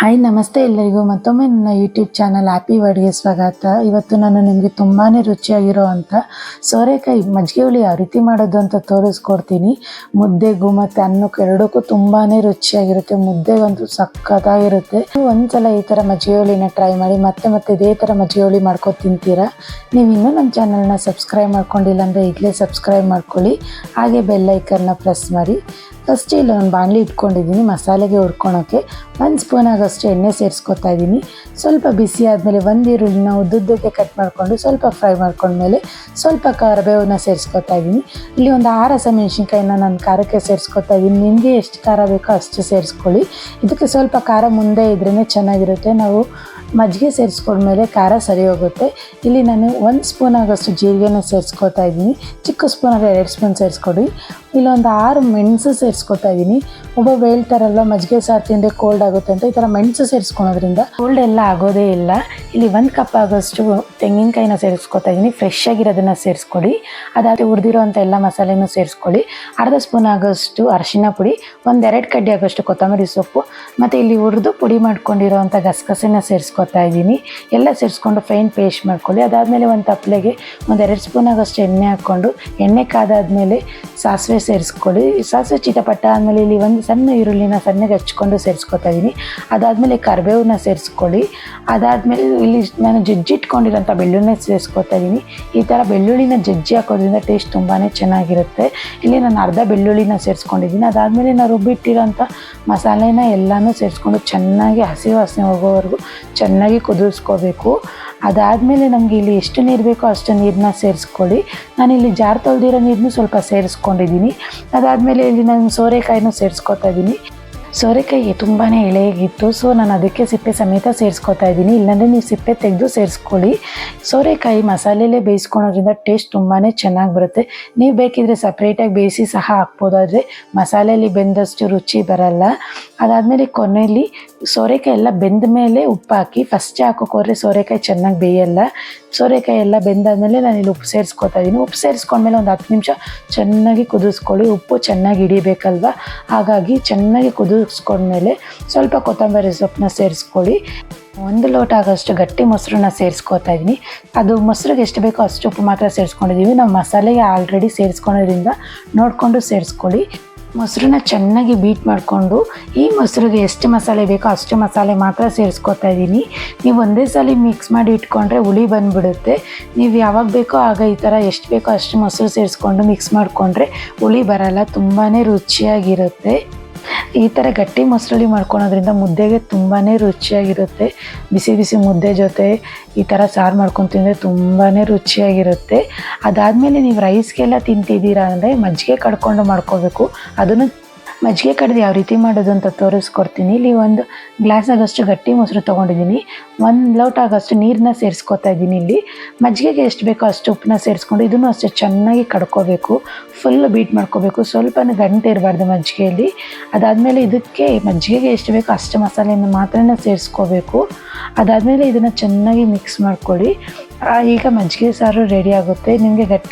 Hi ನಮಸ್ತೆ ಎಲ್ಲರಿಗೂ. ಮತ್ತೊಮ್ಮೆ ನನ್ನ ಯೂಟ್ಯೂಬ್ ಚಾನಲ್ ಹ್ಯಾಪಿ ವರ್ಡ್ಗೆ ಸ್ವಾಗತ. ಇವತ್ತು ನಾನು ನಿಮಗೆ ತುಂಬಾ ರುಚಿಯಾಗಿರೋ ಅಂಥ ಸೋರೆಕಾಯಿ ಮಜ್ಜಿಗೆ ಹುಳಿ ಯಾವ ರೀತಿ ಮಾಡೋದು ಅಂತ ತೋರಿಸ್ಕೊಡ್ತೀನಿ. ಮುದ್ದೆಗೂ ಮತ್ತು ಅನ್ನಕ್ಕೆ ಎರಡಕ್ಕೂ ತುಂಬಾ ರುಚಿಯಾಗಿರುತ್ತೆ. ಮುದ್ದೆಗಂತೂ ಸಕ್ಕತ್ತಾಗಿರುತ್ತೆ ನೀವು ಒಂದ್ಸಲ ಈ ಥರ ಮಜ್ಜಿಗೆ ಹುಳಿನ ಟ್ರೈ ಮಾಡಿ ಮತ್ತೆ ಮತ್ತೆ ಇದೇ ಥರ ಮಜ್ಜಿಗೆ ಹುಳಿ ಮಾಡ್ಕೊಂಡು ತಿಂತೀರಾ? ನೀವು ಇನ್ನೂ ನಮ್ಮ ಚಾನಲ್ನ ಸಬ್ಸ್ಕ್ರೈಬ್ ಮಾಡ್ಕೊಂಡಿಲ್ಲ ಅಂದರೆ ಈಗಲೇ ಸಬ್ಸ್ಕ್ರೈಬ್ ಮಾಡ್ಕೊಳ್ಳಿ. ಹಾಗೆ ಬೆಲ್ ಐಕನ್ನ ಪ್ರೆಸ್ ಮಾಡಿ. ಫಸ್ಟ್ ಇಲ್ಲಿ ಒಂದು ಬಾಣಲಿ ಇಟ್ಕೊಂಡಿದ್ದೀನಿ ಮಸಾಲೆಗೆ ಹುರ್ಕೊಳೋಕ್ಕೆ. ಒಂದು ಸ್ಪೂನ್ ಆಗೋಷ್ಟು ಎಣ್ಣೆ ಸೇರಿಸ್ಕೊತಾ ಇದ್ದೀನಿ. ಸ್ವಲ್ಪ ಬಿಸಿ ಆದಮೇಲೆ ಒಂದು ಈರುಳ್ಳಿನ ಉದ್ದುದ್ದಕ್ಕೆ ಕಟ್ ಮಾಡಿಕೊಂಡು ಸ್ವಲ್ಪ ಫ್ರೈ ಮಾಡ್ಕೊಂಡ್ಮೇಲೆ ಸ್ವಲ್ಪ ಕರಿಬೇವನ್ನ ಸೇರಿಸ್ಕೊತಾ ಇದ್ದೀನಿ. ಇಲ್ಲಿ ಒಂದು ಆರು ಹಸಿಮೆಣ್ಸಿನ್ಕಾಯಿನ ನಾನು ಖಾರಕ್ಕೆ ಸೇರಿಸ್ಕೊತಾ ಇದ್ದೀನಿ. ನಿಮಗೆ ಎಷ್ಟು ಖಾರ ಬೇಕೋ ಅಷ್ಟು ಸೇರಿಸ್ಕೊಳ್ಳಿ. ಇದಕ್ಕೆ ಸ್ವಲ್ಪ ಖಾರ ಮುಂದೆ ಇದ್ರೇ ಚೆನ್ನಾಗಿರುತ್ತೆ. ನಾವು ಮಜ್ಜಿಗೆ ಸೇರಿಸ್ಕೊಂಡ್ಮೇಲೆ ಖಾರ ಸರಿ ಹೋಗುತ್ತೆ. ಇಲ್ಲಿ ನಾನು ಒಂದು ಸ್ಪೂನ್ ಆಗೋಷ್ಟು ಜೀರಿಗೆನ ಸೇರಿಸ್ಕೊತಾ ಇದ್ದೀನಿ. ಚಿಕ್ಕ ಸ್ಪೂನ್ ಆದರೆ ಎರಡು ಸ್ಪೂನ್ ಸೇರಿಸ್ಕೊಡಿ. ಇಲ್ಲೊಂದು ಆರು ಮೆಣಸು ಸೇರಿಸ್ಕೊತಾ ಇದ್ದೀನಿ. ಒಬ್ಬೊಬ್ಬ ಹೇಳ್ತಾರಲ್ವ ಮಜ್ಜಿಗೆ ಸಾರು ತಿಂದರೆ ಕೋಲ್ಡ್ ಆಗುತ್ತೆ ಅಂತ ಈ ಥರ ಮೆಣಸು ಸೇರಿಸ್ಕೊಳೋದ್ರಿಂದ ಕೋಲ್ಡ್ ಎಲ್ಲ ಆಗೋದೇ ಇಲ್ಲ. ಇಲ್ಲಿ ಒಂದು ಕಪ್ ಆಗೋಷ್ಟು ತೆಂಗಿನಕಾಯಿನ ಸೇರಿಸ್ಕೊತಾ ಇದ್ದೀನಿ. ಫ್ರೆಶ್ ಆಗಿರೋದನ್ನು ಸೇರಿಸ್ಕೊಡಿ. ಅದಾದರೆ ಹುರಿದಿರೋ ಎಲ್ಲ ಮಸಾಲೆನೂ ಸೇರಿಸ್ಕೊಳ್ಳಿ ಅರ್ಧ ಸ್ಪೂನ್ ಆಗೋಷ್ಟು ಅರಿಶಿನ ಪುಡಿ, ಒಂದೆರಡು ಕಡ್ಡಿ ಆಗೋಷ್ಟು ಕೊತ್ತಂಬರಿ ಸೊಪ್ಪು, ಮತ್ತು ಇಲ್ಲಿ ಹುರಿದು ಪುಡಿ ಮಾಡ್ಕೊಂಡಿರೋ ಅಂಥ ಗಸಗಸೆನ ಸೇರಿಸ್ಕೊತಾ ಇದ್ದೀನಿ. ಎಲ್ಲ ಸೇರಿಸ್ಕೊಂಡು ಫೈನ್ ಪೇಸ್ಟ್ ಮಾಡ್ಕೊಳ್ಳಿ. ಅದಾದಮೇಲೆ ಒಂದು ತಪ್ಪಲೆಗೆ ಒಂದೆರಡು ಸ್ಪೂನ್ ಆಗೋಷ್ಟು ಎಣ್ಣೆ ಹಾಕ್ಕೊಂಡು, ಎಣ್ಣೆ ಕಾದಾದ್ಮೇಲೆ ಸಾಸಿವೆ ಸೇರಿಸ್ಕೊಳ್ಳಿ. ಸಾಸಿವೆ ಚಿಟಪಟ್ಟ ಆದಮೇಲೆ ಇಲ್ಲಿ ಒಂದು ಸಣ್ಣ ಈರುಳ್ಳಿನ ಸಣ್ಣಗೆ ಹಚ್ಕೊಂಡು ಸೇರಿಸ್ಕೊತಾ ಇದ್ದೀನಿ. ಅದಾದಮೇಲೆ ಕರಿಬೇವನ್ನ ಸೇರಿಸ್ಕೊಳ್ಳಿ. ಅದಾದಮೇಲೆ ಇಲ್ಲಿ ನಾನು ಜಜ್ಜಿಟ್ಕೊಂಡಿರೋಂಥ ಬೆಳ್ಳುಳ್ಳಿನ ಸೇರಿಸ್ಕೊತಾ ಇದ್ದೀನಿ. ಈ ಥರ ಬೆಳ್ಳುಳ್ಳಿನ ಜಜ್ಜಿ ಹಾಕೋದ್ರಿಂದ ಟೇಸ್ಟ್ ತುಂಬಾ ಚೆನ್ನಾಗಿರುತ್ತೆ. ಇಲ್ಲಿ ನಾನು ಅರ್ಧ ಬೆಳ್ಳುಳ್ಳಿನ ಸೇರಿಸ್ಕೊಂಡಿದ್ದೀನಿ. ಅದಾದಮೇಲೆ ನಾನು ರುಬ್ಬಿಟ್ಟಿರೋಂಥ ಮಸಾಲೆನ ಎಲ್ಲನೂ ಸೇರಿಸ್ಕೊಂಡು ಚೆನ್ನಾಗಿ ಹಸಿ ವಾಸನೆ ಹೋಗೋವರೆಗೂ ಚೆನ್ನಾಗಿ ಕುದಿಸ್ಕೋಬೇಕು. ಅದಾದಮೇಲೆ ನಮಗೆ ಇಲ್ಲಿ ಎಷ್ಟು ನೀರು ಬೇಕೋ ಅಷ್ಟು ನೀರನ್ನ ಸೇರಿಸ್ಕೊಳ್ಳಿ. ನಾನಿಲ್ಲಿ ಜಾರ್ ತೊಳೆದಿರೋ ನೀರನ್ನು ಸ್ವಲ್ಪ ಸೇರಿಸ್ಕೊಂಡಿದ್ದೀನಿ. ಅದಾದಮೇಲೆ ಇಲ್ಲಿ ನಾನು ಸೋರೆಕಾಯಿನೂ ಸೇರಿಸ್ಕೊತಾ ಇದ್ದೀನಿ. ಸೋರೆಕಾಯಿ ತುಂಬಾ ಎಳೆಯಾಗಿತ್ತು ಸೊ ನಾನು ಅದಕ್ಕೆ ಸಿಪ್ಪೆ ಸಮೇತ ಸೇರಿಸ್ಕೊತಾ ಇದ್ದೀನಿ. ಇಲ್ಲಾಂದರೆ ನೀವು ಸಿಪ್ಪೆ ತೆಗೆದು ಸೇರಿಸ್ಕೊಳ್ಳಿ. ಸೋರೆಕಾಯಿ ಮಸಾಲೆಲೇ ಬೇಯಿಸ್ಕೊಳೋದ್ರಿಂದ ಟೇಸ್ಟ್ ತುಂಬಾ ಚೆನ್ನಾಗಿ ಬರುತ್ತೆ. ನೀವು ಬೇಕಿದ್ರೆ ಸಪ್ರೇಟಾಗಿ ಬೇಯಿಸಿ ಸಹ ಹಾಕ್ಬೋದಾದರೆ ಮಸಾಲೆಯಲ್ಲಿ ಬೆಂದಷ್ಟು ರುಚಿ ಬರಲ್ಲ. ಅದಾದಮೇಲೆ ಕೊನೆಯಲ್ಲಿ ಸೋರೆಕಾಯಿ ಎಲ್ಲ ಬೆಂದ ಮೇಲೆ ಉಪ್ಪು ಹಾಕಿ ಫಸ್ಟ್ ಹಾಕೋಕೋದ್ರೆ ಸೋರೆಕಾಯಿ ಚೆನ್ನಾಗಿ ಬೇಯಲ್ಲ. ಸೋರೆಕಾಯಿ ಎಲ್ಲ ಬೆಂದಾದಮೇಲೆ ನಾನು ಇಲ್ಲಿ ಉಪ್ಪು ಸೇರಿಸ್ಕೊತಾ ಇದ್ದೀನಿ ಉಪ್ಪು ಸೇರಿಸ್ಕೊಂಡ್ಮೇಲೆ ಒಂದು ಹತ್ತು ನಿಮಿಷ ಚೆನ್ನಾಗಿ ಕುದಿಸ್ಕೊಳ್ಳಿ. ಉಪ್ಪು ಚೆನ್ನಾಗಿ ಹಿಡಿಬೇಕಲ್ವ? ಹಾಗಾಗಿ ಚೆನ್ನಾಗಿ ಕುದಿಸ್ಕೊಂಡ್ಮೇಲೆ ಸ್ವಲ್ಪ ಕೊತ್ತಂಬರಿ ಸೊಪ್ಪನ್ನ ಸೇರಿಸ್ಕೊಳ್ಳಿ. ಒಂದು ಲೋಟ ಆಗೋಷ್ಟು ಗಟ್ಟಿ ಮೊಸರನ್ನ ಸೇರಿಸ್ಕೊತಾ ಇದ್ದೀನಿ ಅದು ಮೊಸರಿಗೆ ಎಷ್ಟು ಬೇಕೋ ಅಷ್ಟು ಉಪ್ಪು ಮಾತ್ರ ಸೇರಿಸ್ಕೊಂಡಿದ್ದೀವಿ ನಾವು ಮಸಾಲೆಗೆ ಆಲ್ರೆಡಿ ಸೇರಿಸ್ಕೊಳೋದ್ರಿಂದ ನೋಡಿಕೊಂಡು ಸೇರಿಸ್ಕೊಳ್ಳಿ. ಮೊಸರನ್ನ ಚೆನ್ನಾಗಿ ಬೀಟ್ ಮಾಡಿಕೊಂಡು ಈ ಮೊಸರಿಗೆ ಎಷ್ಟು ಮಸಾಲೆ ಬೇಕೋ ಅಷ್ಟು ಮಸಾಲೆ ಮಾತ್ರ ಸೇರಿಸ್ಕೊತಾ ಇದ್ದೀನಿ ನೀವು ಒಂದೇ ಸಲ ಮಿಕ್ಸ್ ಮಾಡಿ ಇಟ್ಕೊಂಡ್ರೆ ಹುಳಿ ಬಂದುಬಿಡುತ್ತೆ. ನೀವು ಯಾವಾಗ ಬೇಕೋ ಆಗ ಈ ಥರ ಎಷ್ಟು ಬೇಕೋ ಅಷ್ಟು ಮೊಸರು ಸೇರಿಸ್ಕೊಂಡು ಮಿಕ್ಸ್ ಮಾಡಿಕೊಂಡ್ರೆ ಹುಳಿ ಬರಲ್ಲ ತುಂಬಾ ರುಚಿಯಾಗಿರುತ್ತೆ. ಈ ಥರ ಗಟ್ಟಿ ಮೊಸರಳ್ಳಿ ಮಾಡ್ಕೊಳೋದ್ರಿಂದ ಮುದ್ದೆಗೆ ತುಂಬಾ ರುಚಿಯಾಗಿರುತ್ತೆ. ಬಿಸಿ ಬಿಸಿ ಮುದ್ದೆ ಜೊತೆ ಈ ಥರ ಸಾರು ಮಾಡ್ಕೊಂಡು ತಿಂದರೆ ತುಂಬಾ ರುಚಿಯಾಗಿರುತ್ತೆ. ಅದಾದಮೇಲೆ ನೀವು ರೈಸ್ಗೆಲ್ಲ ತಿಂತಿದ್ದೀರಾ ಅಂದರೆ ಮಜ್ಜಿಗೆ ಕಡ್ಕೊಂಡು ಮಾಡ್ಕೋಬೇಕು. ಅದನ್ನು ಮಜ್ಜಿಗೆ ಕಡ್ದು ಯಾವ ರೀತಿ ಮಾಡೋದು ಅಂತ ತೋರಿಸ್ಕೊಡ್ತೀನಿ. ಇಲ್ಲಿ ಒಂದು ಗ್ಲಾಸ್ ಆಗೋಷ್ಟು ಗಟ್ಟಿ ಮೊಸರು ತೊಗೊಂಡಿದ್ದೀನಿ. ಒಂದು ಲೋಟ ಆಗೋಷ್ಟು ನೀರನ್ನ ಸೇರಿಸ್ಕೊತಾ ಇದ್ದೀನಿ ಇಲ್ಲಿ. ಮಜ್ಜಿಗೆಗೆ ಎಷ್ಟು ಬೇಕೋ ಅಷ್ಟು ಉಪ್ಪನ್ನ ಸೇರಿಸ್ಕೊಂಡು ಇದನ್ನು ಅಷ್ಟೇ ಚೆನ್ನಾಗಿ ಕಡ್ಕೋಬೇಕು. ಫುಲ್ ಬೀಟ್ ಮಾಡ್ಕೋಬೇಕು. ಸ್ವಲ್ಪ ಗಂಟೆ ಇರಬಾರ್ದು ಮಜ್ಜಿಗೆಯಲ್ಲಿ. ಅದಾದಮೇಲೆ ಇದಕ್ಕೆ ಮಜ್ಜಿಗೆಗೆ ಎಷ್ಟು ಬೇಕೋ ಅಷ್ಟು ಮಸಾಲೆಯನ್ನು ಮಾತ್ರ ಸೇರಿಸ್ಕೋಬೇಕು. ಅದಾದಮೇಲೆ ಇದನ್ನು ಚೆನ್ನಾಗಿ ಮಿಕ್ಸ್ ಮಾಡ್ಕೊಳ್ಳಿ. ಈಗ ಮಜ್ಜಿಗೆ ಸಾರು ರೆಡಿ ಆಗುತ್ತೆ. ನಿಮಗೆ ಗಟ್ಟಿ